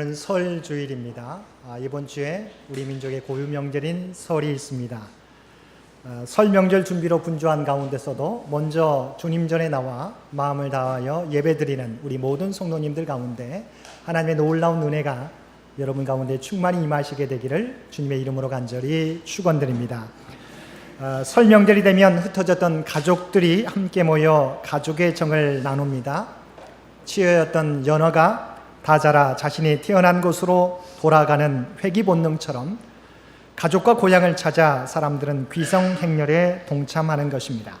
오늘은 설 주일입니다. 아, 이번 주에 우리 민족의 고유 명절인 설이 있습니다. 아, 설 명절 준비로 분주한 가운데서도 먼저 주님 전에 나와 마음을 다하여 예배드리는 우리 모든 성도님들 가운데 하나님의 놀라운 은혜가 여러분 가운데 충만히 임하시게 되기를 주님의 이름으로 간절히 축원드립니다. 아, 설 명절이 되면 흩어졌던 가족들이 함께 모여 가족의 정을 나눕니다. 치여였던 연어가 다 자라 자신이 태어난 곳으로 돌아가는 회귀 본능처럼 가족과 고향을 찾아 사람들은 귀성 행렬에 동참하는 것입니다.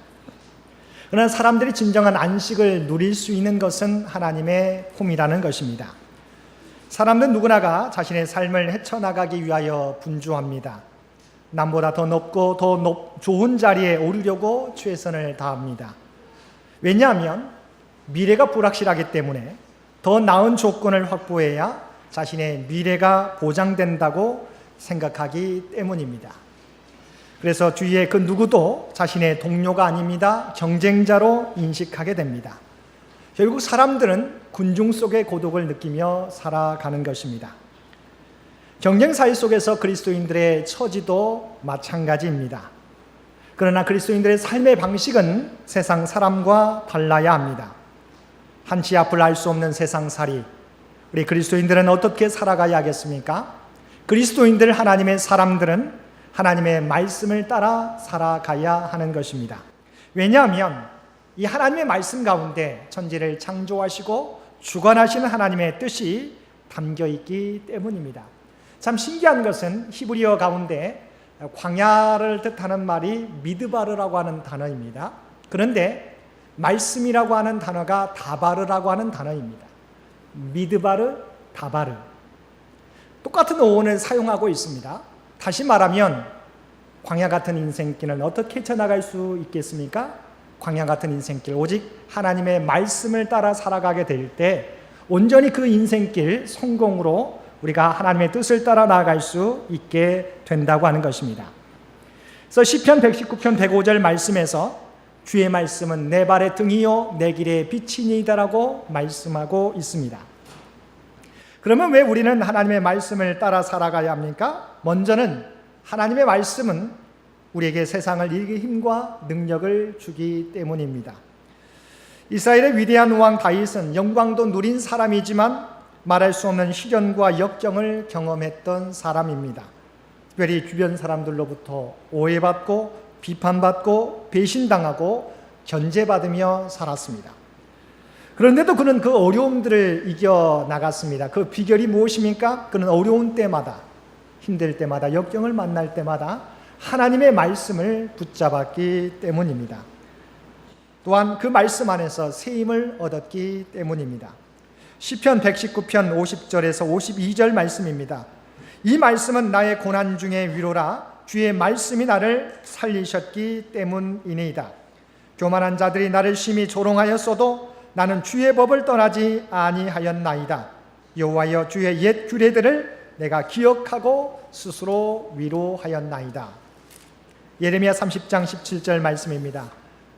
그러나 사람들이 진정한 안식을 누릴 수 있는 것은 하나님의 품이라는 것입니다. 사람은 누구나가 자신의 삶을 헤쳐나가기 위하여 분주합니다. 남보다 더 높고 더 높, 좋은 자리에 오르려고 최선을 다합니다. 왜냐하면 미래가 불확실하기 때문에 더 나은 조건을 확보해야 자신의 미래가 보장된다고 생각하기 때문입니다. 그래서 주위의 그 누구도 자신의 동료가 아닙니다. 경쟁자로 인식하게 됩니다. 결국 사람들은 군중 속의 고독을 느끼며 살아가는 것입니다. 경쟁 사회 속에서 그리스도인들의 처지도 마찬가지입니다. 그러나 그리스도인들의 삶의 방식은 세상 사람과 달라야 합니다. 한치 앞을 알 수 없는 세상살이 우리 그리스도인들은 어떻게 살아가야 하겠습니까? 그리스도인들 하나님의 사람들은 하나님의 말씀을 따라 살아가야 하는 것입니다. 왜냐하면 이 하나님의 말씀 가운데 천지를 창조하시고 주관하시는 하나님의 뜻이 담겨 있기 때문입니다. 참 신기한 것은 히브리어 가운데 광야를 뜻하는 말이 미드바르라고 하는 단어입니다. 그런데 말씀이라고 하는 단어가 다바르라고 하는 단어입니다. 미드바르, 다바르. 똑같은 어원을 사용하고 있습니다. 다시 말하면 광야 같은 인생길을 어떻게 쳐나갈 수 있겠습니까? 광야 같은 인생길 오직 하나님의 말씀을 따라 살아가게 될 때 온전히 그 인생길 성공으로 우리가 하나님의 뜻을 따라 나아갈 수 있게 된다고 하는 것입니다. 그래서 시편 119편 105절 말씀에서 주의 말씀은 내 발의 등이요 내 길의 빛이니이다라고 말씀하고 있습니다. 그러면 왜 우리는 하나님의 말씀을 따라 살아가야 합니까? 먼저는 하나님의 말씀은 우리에게 세상을 이길 힘과 능력을 주기 때문입니다. 이스라엘의 위대한 왕 다윗은 영광도 누린 사람이지만 말할 수 없는 시련과 역경을 경험했던 사람입니다. 특별히 주변 사람들로부터 오해받고 비판받고 배신당하고 견제받으며 살았습니다. 그런데도 그는 그 어려움들을 이겨 나갔습니다. 그 비결이 무엇입니까? 그는 어려운 때마다 힘들 때마다 역경을 만날 때마다 하나님의 말씀을 붙잡았기 때문입니다. 또한 그 말씀 안에서 새 힘을 얻었기 때문입니다. 시편 119편 50절에서 52절 말씀입니다. 이 말씀은 나의 고난 중에 위로라 주의 말씀이 나를 살리셨기 때문이니이다. 교만한 자들이 나를 심히 조롱하였어도 나는 주의 법을 떠나지 아니하였나이다. 여호와여 주의 옛 규례들을 내가 기억하고 스스로 위로하였나이다. 예레미야 30장 17절 말씀입니다.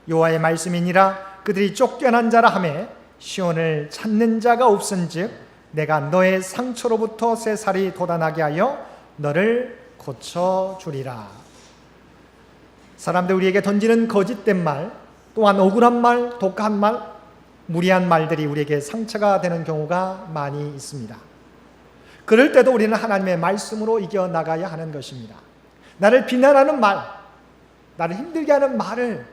여호와의 말씀이니라 그들이 쫓겨난 자라 하매 시온을 찾는 자가 없은즉 내가 너의 상처로부터 새 살이 돋아나게 하여 너를 고쳐 주리라. 사람들 우리에게 던지는 거짓된 말, 또한 억울한 말, 독한 말, 무리한 말들이 우리에게 상처가 되는 경우가 많이 있습니다. 그럴 때도 우리는 하나님의 말씀으로 이겨 나가야 하는 것입니다. 나를 비난하는 말, 나를 힘들게 하는 말을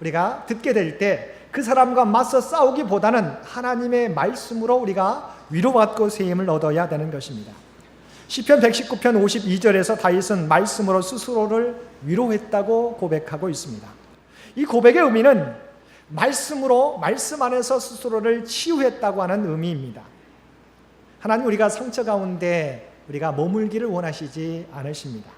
우리가 듣게 될 때 그 사람과 맞서 싸우기보다는 하나님의 말씀으로 우리가 위로받고 새 힘을 얻어야 되는 것입니다. 시편 119편 52절에서 다윗은 말씀으로 스스로를 위로했다고 고백하고 있습니다. 이 고백의 의미는 말씀으로 말씀 안에서 스스로를 치유했다고 하는 의미입니다. 하나님 우리가 상처 가운데 우리가 머물기를 원하시지 않으십니다.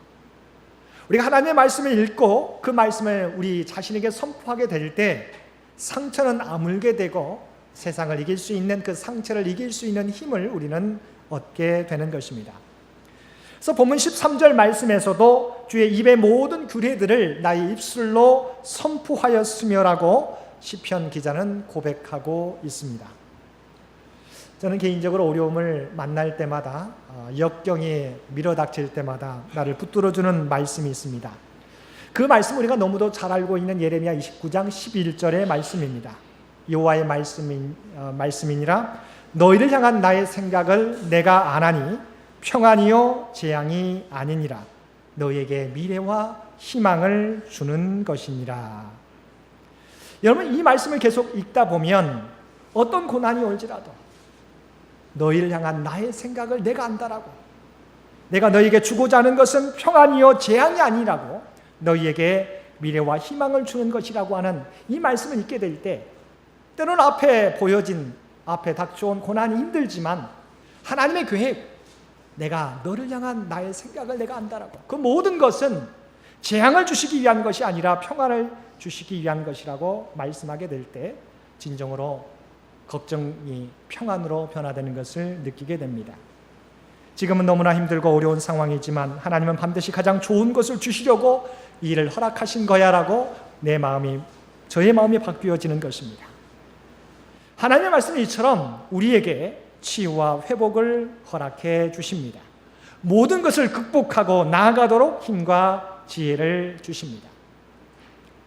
우리가 하나님의 말씀을 읽고 그 말씀을 우리 자신에게 선포하게 될 때 상처는 아물게 되고 세상을 이길 수 있는 그 상처를 이길 수 있는 힘을 우리는 얻게 되는 것입니다. 그래서 본문 13절 말씀에서도 주의 입의 모든 규례들을 나의 입술로 선포하였으며라고 시편 기자는 고백하고 있습니다. 저는 개인적으로 어려움을 만날 때마다 어, 역경이 밀어닥칠 때마다 나를 붙들어주는 말씀이 있습니다. 그 말씀 우리가 너무도 잘 알고 있는 예레미야 29장 11절의 말씀입니다. 여호와의 말씀인 어, 말씀이니라 너희를 향한 나의 생각을 내가 아나니 평안이요 재앙이 아니니라 너희에게 미래와 희망을 주는 것이니라. 여러분 이 말씀을 계속 읽다 보면 어떤 고난이 올지라도 너희를 향한 나의 생각을 내가 안다라고 내가 너희에게 주고자 하는 것은 평안이요 재앙이 아니라고 너희에게 미래와 희망을 주는 것이라고 하는 이 말씀을 읽게 될 때 때로는 앞에 보여진 앞에 닥쳐온 고난이 힘들지만 하나님의 계획 내가 너를 향한 나의 생각을 내가 안다라고 그 모든 것은 재앙을 주시기 위한 것이 아니라 평안을 주시기 위한 것이라고 말씀하게 될 때 진정으로 걱정이 평안으로 변화되는 것을 느끼게 됩니다. 지금은 너무나 힘들고 어려운 상황이지만 하나님은 반드시 가장 좋은 것을 주시려고 이 일을 허락하신 거야라고 내 마음이 저의 마음이 바뀌어지는 것입니다. 하나님의 말씀은 이처럼 우리에게 치유와 회복을 허락해 주십니다. 모든 것을 극복하고 나아가도록 힘과 지혜를 주십니다.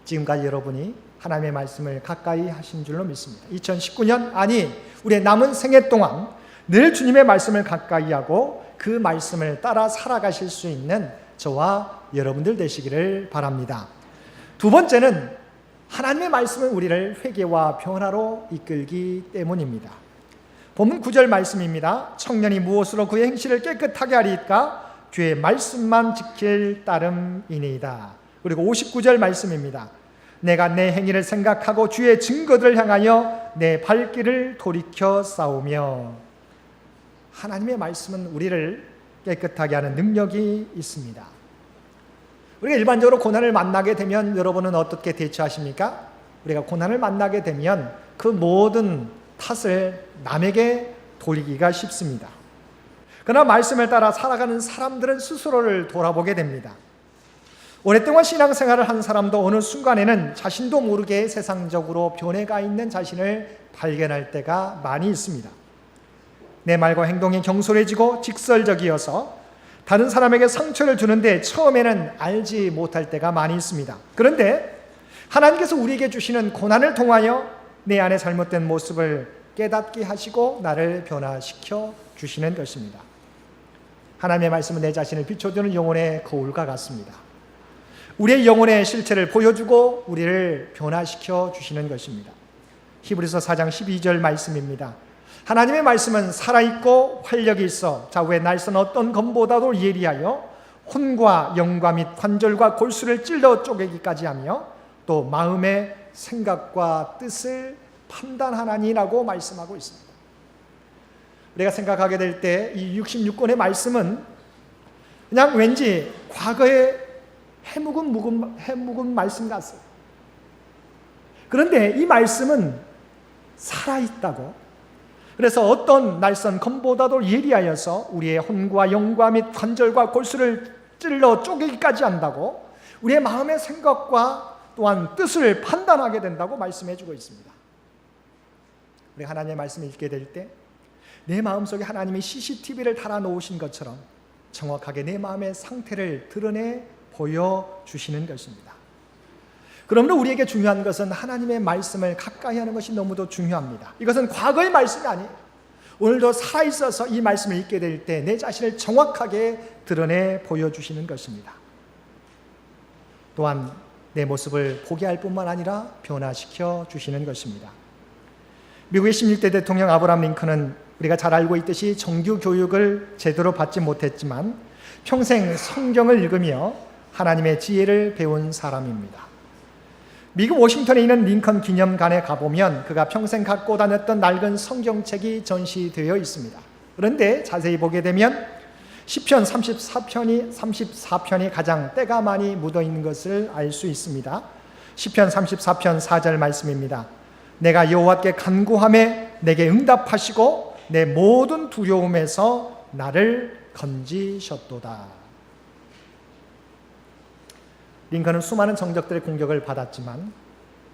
지금까지 여러분이 하나님의 말씀을 가까이 하신 줄로 믿습니다. 2019년 아니 우리의 남은 생애 동안 늘 주님의 말씀을 가까이 하고 그 말씀을 따라 살아가실 수 있는 저와 여러분들 되시기를 바랍니다. 두 번째는 하나님의 말씀은 우리를 회개와 변화로 이끌기 때문입니다. 본문 9절 말씀입니다. 청년이 무엇으로 그의 행실을 깨끗하게 하리까? 주의 말씀만 지킬 따름이니이다. 그리고 59절 말씀입니다. 내가 내 행위를 생각하고 주의 증거들을 향하여 내 발길을 돌이켜 싸우며 하나님의 말씀은 우리를 깨끗하게 하는 능력이 있습니다. 우리가 일반적으로 고난을 만나게 되면 여러분은 어떻게 대처하십니까? 우리가 고난을 만나게 되면 그 모든 탓을 남에게 돌리기가 쉽습니다. 그러나 말씀을 따라 살아가는 사람들은 스스로를 돌아보게 됩니다. 오랫동안 신앙생활을 한 사람도 어느 순간에는 자신도 모르게 세상적으로 변해가 있는 자신을 발견할 때가 많이 있습니다. 내 말과 행동이 경솔해지고 직설적이어서 다른 사람에게 상처를 주는데 처음에는 알지 못할 때가 많이 있습니다. 그런데 하나님께서 우리에게 주시는 고난을 통하여 내 안에 잘못된 모습을 깨닫게 하시고 나를 변화시켜 주시는 것입니다. 하나님의 말씀은 내 자신을 비춰주는 영혼의 거울과 같습니다. 우리의 영혼의 실체를 보여주고 우리를 변화시켜 주시는 것입니다. 히브리서 4장 12절 말씀입니다. 하나님의 말씀은 살아있고 활력이 있어 좌우의 날선 어떤 검보다도 예리하여 혼과 영과 및 관절과 골수를 찔러 쪼개기까지 하며 또 마음의 생각과 뜻을 판단하나니라고 말씀하고 있습니다. 우리가 생각하게 될 때 이 66권의 말씀은 그냥 왠지 과거의 해묵은 묵은 해묵은 말씀 같아요. 그런데 이 말씀은 살아 있다고. 그래서 어떤 날선 검보다도 예리하여서 우리의 혼과 영과 및 관절과 골수를 찔러 쪼개기까지 한다고 우리의 마음의 생각과 또한 뜻을 판단하게 된다고 말씀해 주고 있습니다. 우리 하나님의 말씀을 읽게 될 때 내 마음속에 하나님이 CCTV를 달아 놓으신 것처럼 정확하게 내 마음의 상태를 드러내 보여 주시는 것입니다. 그러므로 우리에게 중요한 것은 하나님의 말씀을 가까이 하는 것이 너무도 중요합니다. 이것은 과거의 말씀이 아니에요. 오늘도 살아 있어서 이 말씀을 읽게 될 때 내 자신을 정확하게 드러내 보여 주시는 것입니다. 또한 내 모습을 보게 할 뿐만 아니라 변화시켜 주시는 것입니다. 미국의 16대 대통령 아브라함 링컨은 우리가 잘 알고 있듯이 정규 교육을 제대로 받지 못했지만 평생 성경을 읽으며 하나님의 지혜를 배운 사람입니다. 미국 워싱턴에 있는 링컨 기념관에 가보면 그가 평생 갖고 다녔던 낡은 성경책이 전시되어 있습니다. 그런데 자세히 보게 되면 시편 34편이 34편이 가장 때가 많이 묻어 있는 것을 알 수 있습니다. 시편 34편 4절 말씀입니다. 내가 여호와께 간구함에 내게 응답하시고 내 모든 두려움에서 나를 건지셨도다. 링컨은 수많은 정적들의 공격을 받았지만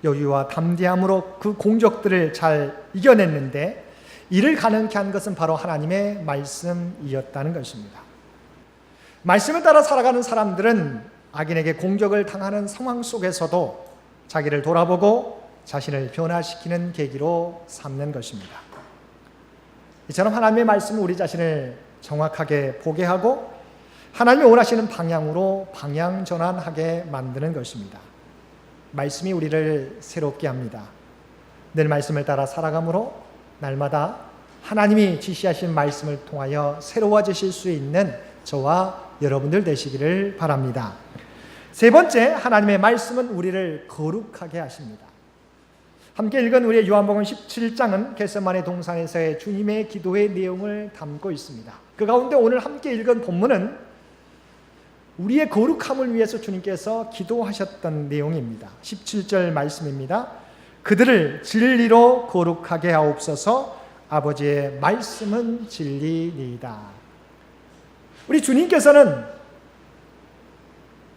여유와 담대함으로 그 공격들을 잘 이겨냈는데 이를 가능케 한 것은 바로 하나님의 말씀이었다는 것입니다. 말씀을 따라 살아가는 사람들은 악인에게 공격을 당하는 상황 속에서도 자기를 돌아보고 자신을 변화시키는 계기로 삼는 것입니다. 이처럼 하나님의 말씀은 우리 자신을 정확하게 보게 하고 하나님이 원하시는 방향으로 방향 전환하게 만드는 것입니다. 말씀이 우리를 새롭게 합니다. 늘 말씀을 따라 살아감으로 날마다 하나님이 지시하신 말씀을 통하여 새로워지실 수 있는 저와 여러분들 되시기를 바랍니다. 세 번째, 하나님의 말씀은 우리를 거룩하게 하십니다. 함께 읽은 우리의 요한복음 17장은 겟세마네 동산에서의 주님의 기도의 내용을 담고 있습니다. 그 가운데 오늘 함께 읽은 본문은 우리의 거룩함을 위해서 주님께서 기도하셨던 내용입니다. 17절 말씀입니다. 그들을 진리로 거룩하게 하옵소서 아버지의 말씀은 진리니이다. 우리 주님께서는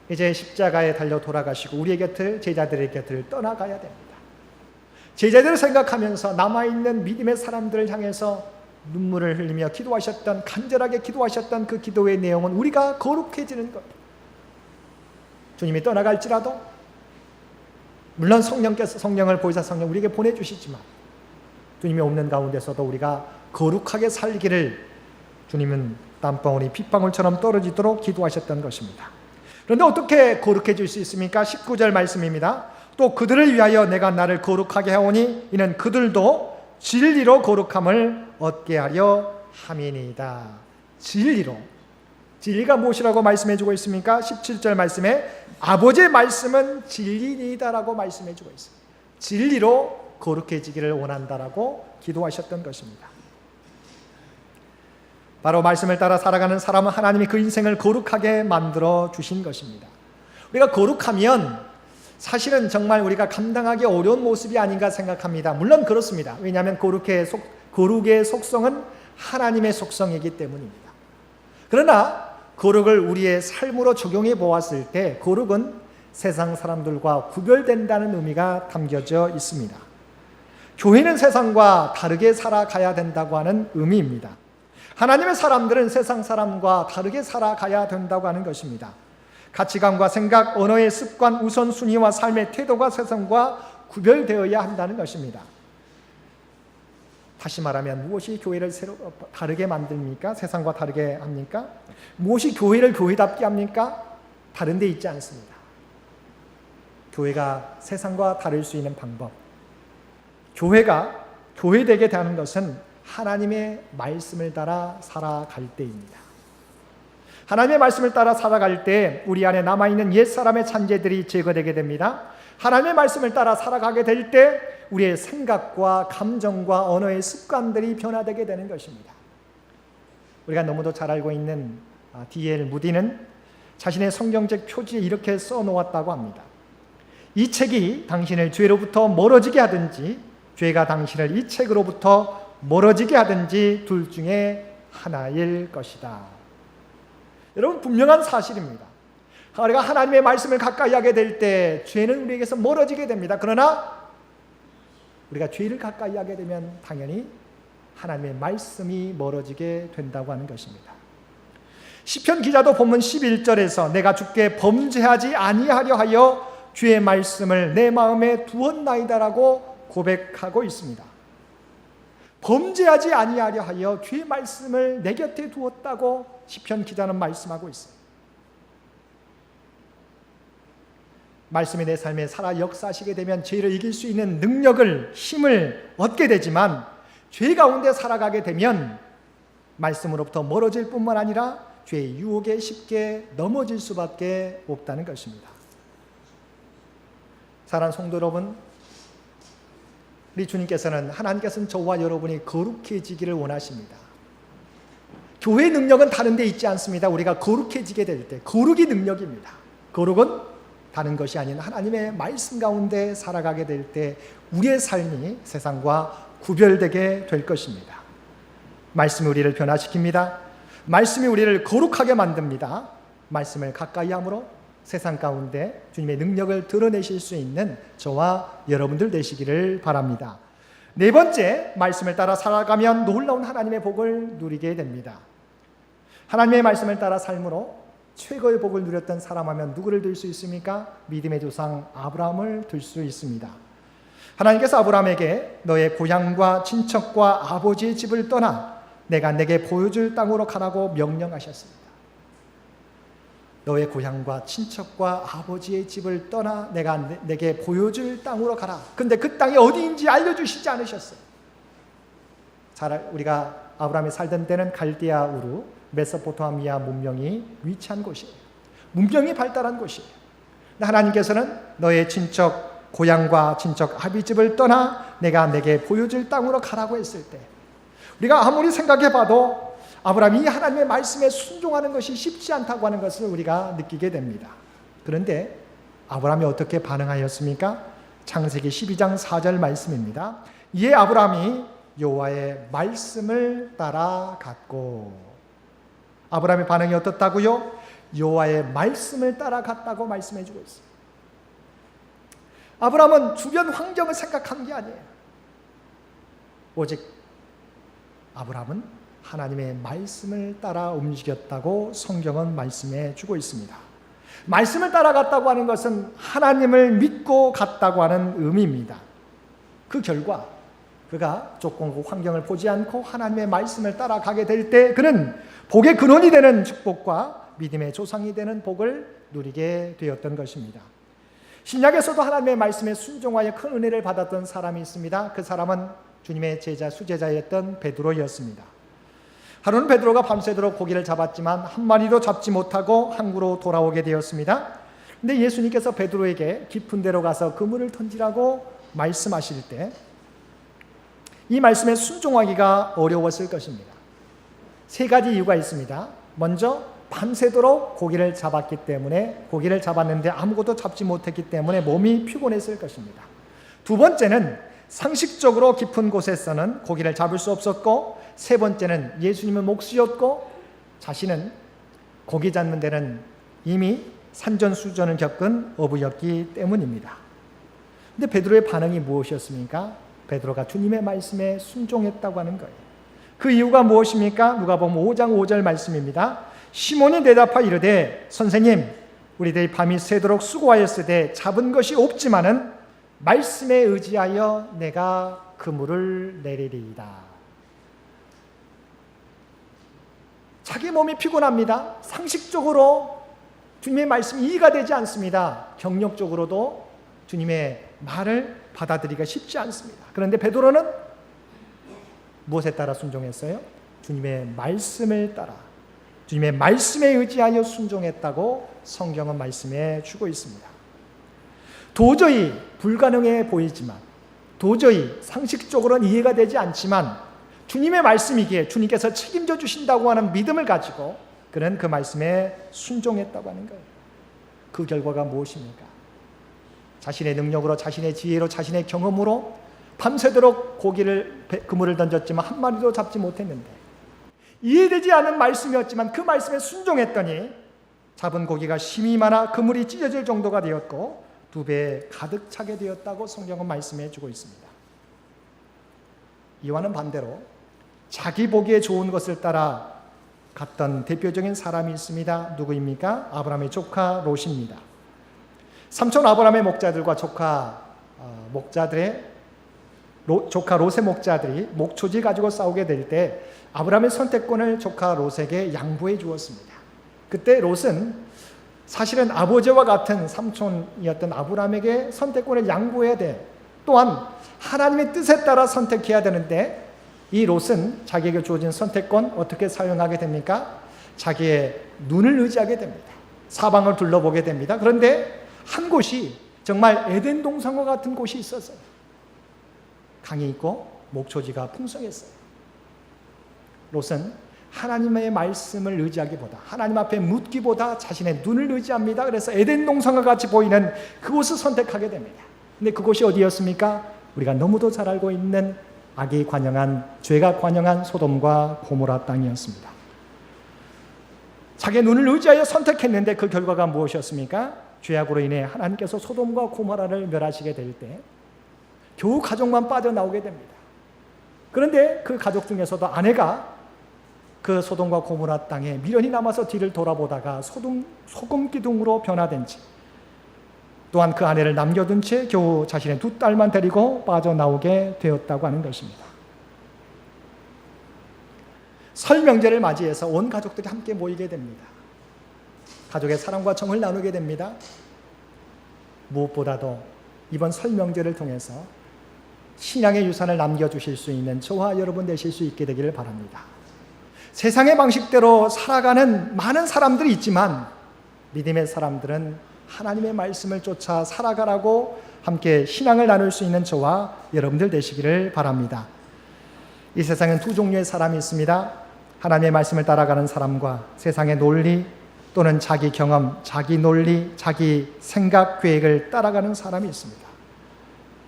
이제 십자가에 달려 돌아가시고 우리의 곁을 제자들의 곁을 떠나가야 됩니다. 제자들을 생각하면서 남아있는 믿음의 사람들을 향해서 눈물을 흘리며 기도하셨던 간절하게 기도하셨던 그 기도의 내용은 우리가 거룩해지는 것. 주님이 떠나갈지라도 물론 성령께서 성령을 보이사 성령 우리에게 보내주시지만 주님이 없는 가운데서도 우리가 거룩하게 살기를 주님은 땀방울이 핏방울처럼 떨어지도록 기도하셨던 것입니다. 그런데 어떻게 거룩해질 수 있습니까? 19절 말씀입니다. 또 그들을 위하여 내가 나를 거룩하게 하오니 이는 그들도 진리로 거룩함을 얻게 하려 함이니이다. 진리로. 진리가 무엇이라고 말씀해 주고 있습니까? 17절 말씀에 아버지의 말씀은 진리니이다라고 말씀해 주고 있습니다. 진리로 거룩해지기를 원한다라고 기도하셨던 것입니다. 바로 말씀을 따라 살아가는 사람은 하나님이 그 인생을 거룩하게 만들어 주신 것입니다. 우리가 거룩하면 사실은 정말 우리가 감당하기 어려운 모습이 아닌가 생각합니다. 물론 그렇습니다. 왜냐하면 거룩의, 속, 거룩의 속성은 하나님의 속성이기 때문입니다. 그러나 거룩을 우리의 삶으로 적용해 보았을 때 거룩은 세상 사람들과 구별된다는 의미가 담겨져 있습니다. 교회는 세상과 다르게 살아가야 된다고 하는 의미입니다. 하나님의 사람들은 세상 사람과 다르게 살아가야 된다고 하는 것입니다. 가치관과 생각, 언어의 습관, 우선순위와 삶의 태도가 세상과 구별되어야 한다는 것입니다. 다시 말하면 무엇이 교회를 새로 다르게 만듭니까? 세상과 다르게 합니까? 무엇이 교회를 교회답게 합니까? 다른 데 있지 않습니다. 교회가 세상과 다를 수 있는 방법. 교회가 교회되게 되는 것은 하나님의 말씀을 따라 살아갈 때입니다. 하나님의 말씀을 따라 살아갈 때 우리 안에 남아있는 옛사람의 잔재들이 제거되게 됩니다. 하나님의 말씀을 따라 살아가게 될 때 우리의 생각과 감정과 언어의 습관들이 변화되게 되는 것입니다. 우리가 너무도 잘 알고 있는 D.L. 무디는 자신의 성경책 표지에 이렇게 써 놓았다고 합니다. 이 책이 당신을 죄로부터 멀어지게 하든지 죄가 당신을 이 책으로부터 멀어지게 하든지 둘 중에 하나일 것이다. 여러분 분명한 사실입니다. 우리가 하나님의 말씀을 가까이 하게 될 때 죄는 우리에게서 멀어지게 됩니다. 그러나 우리가 죄를 가까이 하게 되면 당연히 하나님의 말씀이 멀어지게 된다고 하는 것입니다. 시편 기자도 본문 11절에서 내가 주께 범죄하지 아니하려 하여 주의 말씀을 내 마음에 두었나이다라고 고백하고 있습니다. 범죄하지 아니하려 하여 주의 말씀을 내 곁에 두었다고 시편 기자는 말씀하고 있습니다. 말씀이 내 삶에 살아 역사하시게 되면 죄를 이길 수 있는 능력을 힘을 얻게 되지만 죄 가운데 살아가게 되면 말씀으로부터 멀어질 뿐만 아니라 죄의 유혹에 쉽게 넘어질 수밖에 없다는 것입니다. 사랑하는 성도 여러분, 우리 주님께서는 하나님께서는 저와 여러분이 거룩해지기를 원하십니다. 교회의 능력은 다른 데 있지 않습니다. 우리가 거룩해지게 될 때, 거룩이 능력입니다. 거룩은 다른 것이 아닌 하나님의 말씀 가운데 살아가게 될 때 우리의 삶이 세상과 구별되게 될 것입니다. 말씀이 우리를 변화시킵니다. 말씀이 우리를 거룩하게 만듭니다. 말씀을 가까이 함으로 세상 가운데 주님의 능력을 드러내실 수 있는 저와 여러분들 되시기를 바랍니다. 네 번째, 말씀을 따라 살아가면 놀라운 하나님의 복을 누리게 됩니다. 하나님의 말씀을 따라 삶으로 최고의 복을 누렸던 사람 하면 누구를 들 수 있습니까? 믿음의 조상 아브라함을 들 수 있습니다. 하나님께서 아브라함에게 너의 고향과 친척과 아버지의 집을 떠나 내가 내게 보여줄 땅으로 가라고 명령하셨습니다. 너의 고향과 친척과 아버지의 집을 떠나 내가 내, 내게 보여줄 땅으로 가라. 근데 그 땅이 어디인지 알려주시지 않으셨어요. 잘 우리가 아브라함이 살던 때는 갈디아 우루 메소포타미아 문명이 위치한 곳이에요. 문명이 발달한 곳이에요. 하나님께서는 너의 친척 고향과 친척 아비집을 떠나 내가 내게 보여줄 땅으로 가라고 했을 때 우리가 아무리 생각해 봐도 아브라함이 하나님의 말씀에 순종하는 것이 쉽지 않다고 하는 것을 우리가 느끼게 됩니다. 그런데 아브라함이 어떻게 반응하였습니까? 창세기 12장 4절 말씀입니다. 이에 아브라함이 여호와의 말씀을 따라갔고 아브라함의 반응이 어떻다고요? 여호와의 말씀을 따라갔다고 말씀해 주고 있습니다. 아브라함은 주변 환경을 생각한 게 아니에요. 오직 아브라함은 하나님의 말씀을 따라 움직였다고 성경은 말씀해 주고 있습니다. 말씀을 따라갔다고 하는 것은 하나님을 믿고 갔다고 하는 의미입니다. 그 결과 그가 조건과 환경을 보지 않고 하나님의 말씀을 따라가게 될 때 그는 복의 근원이 되는 축복과 믿음의 조상이 되는 복을 누리게 되었던 것입니다. 신약에서도 하나님의 말씀에 순종하여 큰 은혜를 받았던 사람이 있습니다. 그 사람은 주님의 제자 수제자였던 베드로였습니다. 하루는 베드로가 밤새도록 고기를 잡았지만 한 마리도 잡지 못하고 항구로 돌아오게 되었습니다. 근데 예수님께서 베드로에게 깊은 데로 가서 그물을 던지라고 말씀하실 때 이 말씀에 순종하기가 어려웠을 것입니다. 세 가지 이유가 있습니다. 먼저 밤새도록 고기를 잡았기 때문에 고기를 잡았는데 아무것도 잡지 못했기 때문에 몸이 피곤했을 것입니다. 두 번째는 상식적으로 깊은 곳에서는 고기를 잡을 수 없었고 세 번째는 예수님은 목수였고 자신은 고기 잡는 데는 이미 산전수전을 겪은 어부였기 때문입니다. 근데 베드로의 반응이 무엇이었습니까? 베드로가 주님의 말씀에 순종했다고 하는 거예요. 그 이유가 무엇입니까? 누가 보면 5장 5절 말씀입니다. 시몬이 대답하 이르되 선생님 우리들이 밤이 새도록 수고하였으되 잡은 것이 없지만은 말씀에 의지하여 내가 그물을 내리리이다. 자기 몸이 피곤합니다. 상식적으로 주님의 말씀이 이해가 되지 않습니다. 경력적으로도 주님의 말을 받아들이기가 쉽지 않습니다. 그런데 베드로는 무엇에 따라 순종했어요? 주님의 말씀을 따라 주님의 말씀에 의지하여 순종했다고 성경은 말씀해 주고 있습니다. 도저히 불가능해 보이지만 도저히 상식적으로는 이해가 되지 않지만 주님의 말씀이기에 주님께서 책임져 주신다고 하는 믿음을 가지고 그는 그 말씀에 순종했다고 하는 거예요. 그 결과가 무엇입니까? 자신의 능력으로 자신의 지혜로 자신의 경험으로 밤새도록 고기를 그물을 던졌지만 한 마리도 잡지 못했는데 이해되지 않은 말씀이었지만 그 말씀에 순종했더니 잡은 고기가 심이 많아 그물이 찢어질 정도가 되었고 두배 가득 차게 되었다고 성경은 말씀해 주고 있습니다. 이와는 반대로 자기 보기에 좋은 것을 따라 갔던 대표적인 사람이 있습니다. 누구입니까? 아브라함의 조카 롯입니다. 삼촌 아브라함의 목자들과 조카 어, 목자들의 로, 조카 롯의 목자들이 목초지 가지고 싸우게 될 때 아브라함의 선택권을 조카 롯에게 양보해 주었습니다. 그때 롯은 사실은 아버지와 같은 삼촌이었던 아브라함에게 선택권을 양보해야 돼. 또한 하나님의 뜻에 따라 선택해야 되는데 이 롯은 자기에게 주어진 선택권 어떻게 사용하게 됩니까? 자기의 눈을 의지하게 됩니다. 사방을 둘러보게 됩니다. 그런데 한 곳이 정말 에덴 동산과 같은 곳이 있었어요. 강이 있고 목초지가 풍성했어요. 롯은 하나님의 말씀을 의지하기보다 하나님 앞에 묻기보다 자신의 눈을 의지합니다. 그래서 에덴 동산과 같이 보이는 그곳을 선택하게 됩니다. 근데 그곳이 어디였습니까? 우리가 너무도 잘 알고 있는 악이 관영한 죄가 관영한 소돔과 고모라 땅이었습니다. 자기의 눈을 의지하여 선택했는데 그 결과가 무엇이었습니까? 죄악으로 인해 하나님께서 소돔과 고모라를 멸하시게 될 때 겨우 가족만 빠져나오게 됩니다. 그런데 그 가족 중에서도 아내가 그 소돔과 고모라 땅에 미련이 남아서 뒤를 돌아보다가 소금, 소금 기둥으로 변화된 지 또한 그 아내를 남겨둔 채 겨우 자신의 두 딸만 데리고 빠져나오게 되었다고 하는 것입니다. 설 명제를 맞이해서 온 가족들이 함께 모이게 됩니다. 가족의 사랑과 정을 나누게 됩니다. 무엇보다도 이번 설 명제를 통해서 신앙의 유산을 남겨주실 수 있는 저와 여러분 되실 수 있게 되기를 바랍니다. 세상의 방식대로 살아가는 많은 사람들이 있지만 믿음의 사람들은 하나님의 말씀을 쫓아 살아가라고 함께 신앙을 나눌 수 있는 저와 여러분들 되시기를 바랍니다. 이 세상엔 두 종류의 사람이 있습니다. 하나님의 말씀을 따라가는 사람과 세상의 논리 또는 자기 경험, 자기 논리, 자기 생각, 계획을 따라가는 사람이 있습니다.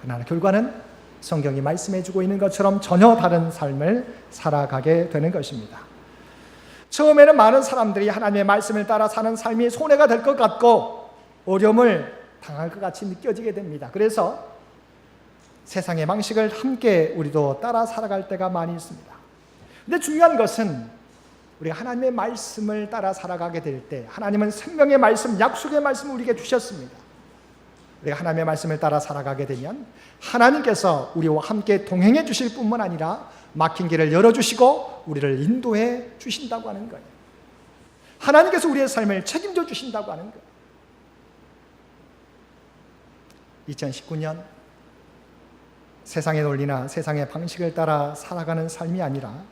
그러나 결과는 성경이 말씀해 주고 있는 것처럼 전혀 다른 삶을 살아가게 되는 것입니다. 처음에는 많은 사람들이 하나님의 말씀을 따라 사는 삶이 손해가 될 것 같고 어려움을 당할 것 같이 느껴지게 됩니다. 그래서 세상의 방식을 함께 우리도 따라 살아갈 때가 많이 있습니다. 근데 중요한 것은 우리가 하나님의 말씀을 따라 살아가게 될 때 하나님은 생명의 말씀, 약속의 말씀을 우리에게 주셨습니다. 우리가 하나님의 말씀을 따라 살아가게 되면 하나님께서 우리와 함께 동행해 주실 뿐만 아니라 막힌 길을 열어주시고 우리를 인도해 주신다고 하는 거예요. 하나님께서 우리의 삶을 책임져 주신다고 하는 거예요. 2019년 세상의 논리나 세상의 방식을 따라 살아가는 삶이 아니라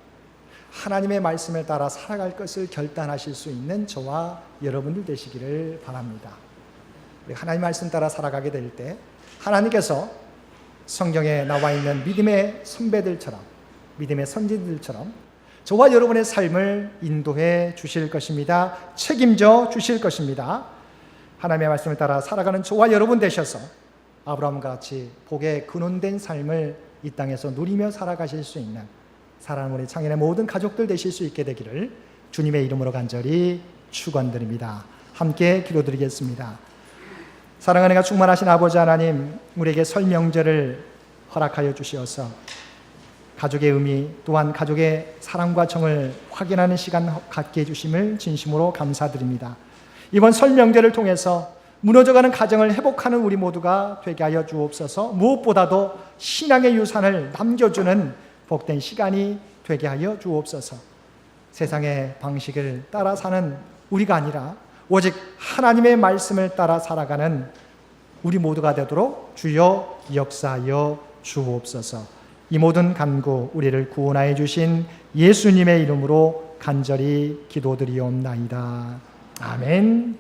하나님의 말씀을 따라 살아갈 것을 결단하실 수 있는 저와 여러분들 되시기를 바랍니다. 하나님 말씀 따라 살아가게 될 때 하나님께서 성경에 나와 있는 믿음의 선배들처럼 믿음의 선진들처럼 저와 여러분의 삶을 인도해 주실 것입니다. 책임져 주실 것입니다. 하나님의 말씀을 따라 살아가는 저와 여러분 되셔서 아브라함과 같이 복에 근원된 삶을 이 땅에서 누리며 살아가실 수 있는 사랑하는 우리 창인의 모든 가족들 되실 수 있게 되기를 주님의 이름으로 간절히 축원드립니다. 함께 기도드리겠습니다. 사랑하는 가 충만하신 아버지 하나님, 우리에게 설 명제를 허락하여 주시어서 가족의 의미 또한 가족의 사랑과 정을 확인하는 시간 갖게 해주심을 진심으로 감사드립니다. 이번 설 명제를 통해서 무너져가는 가정을 회복하는 우리 모두가 되게 하여 주옵소서. 무엇보다도 신앙의 유산을 남겨주는 복된 시간이 되게 하여 주옵소서. 세상의 방식을 따라 사는 우리가 아니라 오직 하나님의 말씀을 따라 살아가는 우리 모두가 되도록 주여 역사하여 주옵소서. 이 모든 간구 우리를 구원하여 주신 예수님의 이름으로 간절히 기도드리옵나이다. 아멘.